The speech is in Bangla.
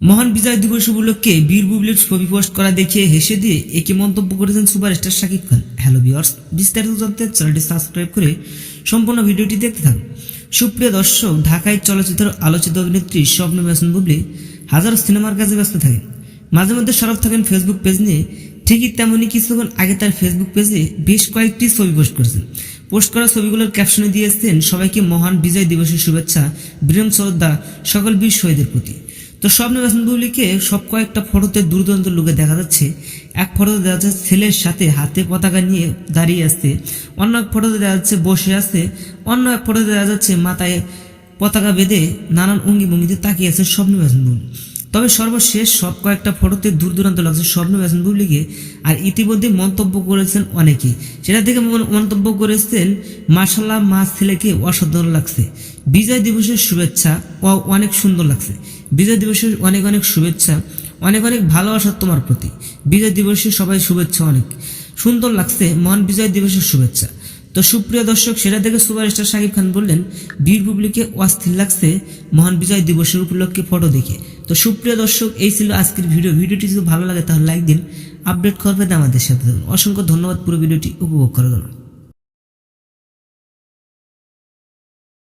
মহান বিজয় দিবস উপলক্ষে বীর বুবলির ছবি পোস্ট করা দেখে হেসে দিয়ে একে মন্তব্য করেছেন superstar Shakib Khan. Hello viewers বিস্তারিত জানতে চ্যানেলটি সাবস্ক্রাইব করে সম্পূর্ণ ভিডিওটি দেখতে থাকুন। সুপ্রিয় দর্শক, ঢাকায় চলচ্চিত্র আলোচিত অভিনেত্রী স্বপ্ন মেসন বুবলি হাজারো সিনেমার কাজে ব্যস্ত থাকেন। মাঝে মধ্যে সরব থাকেন ফেসবুক পেজ নিয়ে। ঠিকই তেমনই কিছুক্ষণ আগে তার ফেসবুক পেজে বেশ কয়েকটি ছবি পোস্ট করেছেন। পোস্ট করা ছবিগুলোর ক্যাপশনে দিয়েছেন সবাইকে মহান বিজয় দিবসের শুভেচ্ছা, বীরম শ্রদ্ধা, সকল বীর শহীদের প্রতি। তো স্বপ্ন হাসান বুবলিকে সব কয়েকটা ফটোতে দুর্দান্ত লোকে দেখা যাচ্ছে। এক ফটোতে দেখা যাচ্ছে ছেলের সাথে হাতে পতাকা নিয়ে দাঁড়িয়ে আসছে অন্য এক ফটোতে দেখা যাচ্ছে বসে আসতে, অন্য এক ফটোতে দেখা যাচ্ছে মাথায় পতাকা বেঁধে নানান অঙ্গি ভঙ্গিতে তাকিয়ে আছে স্বপ্ন হাসান বুবলি তবে সর্বশেষ সব কয়েকটা ফটোতে দূর দূরান্ত লাগছে স্বপ্ন হাসান বুবলিকে। আর ইতিমধ্যে মন্তব্য করেছেন অনেকেই। সেটা থেকে মন্তব্য করেছেন মার্শাল্লাহ মা ছেলেকে অসাধারণ লাগছে। বিজয় দিবসের শুভেচ্ছা অনেক সুন্দর লাগছে। বিজয় দিবসের অনেক অনেক শুভেচ্ছা, অনেক অনেক ভালোবাসা তোমার প্রতি। বিজয় দিবসে সবাই শুভেচ্ছা অনেক। সুন্দর লাগছে মন বিজয় দিবসের শুভেচ্ছা। তো সুপ্রিয় দর্শক, সেটা দেখে সুপারস্টার শাকিব খান বললেন, বীর বুবলিকে অস্থির লাগছে, মহান বিজয় দিবসের উপলক্ষে ফটো দেখে। তো সুপ্রিয় দর্শক, এই ছিল আজকের ভিডিও। ভিডিওটি যদি ভালো লাগে তাহলে লাইক দিন, আপডেট করবেন আমাদের সাথে অসংখ্য ধন্যবাদ, পুরো ভিডিওটি উপভোগ করার জন্য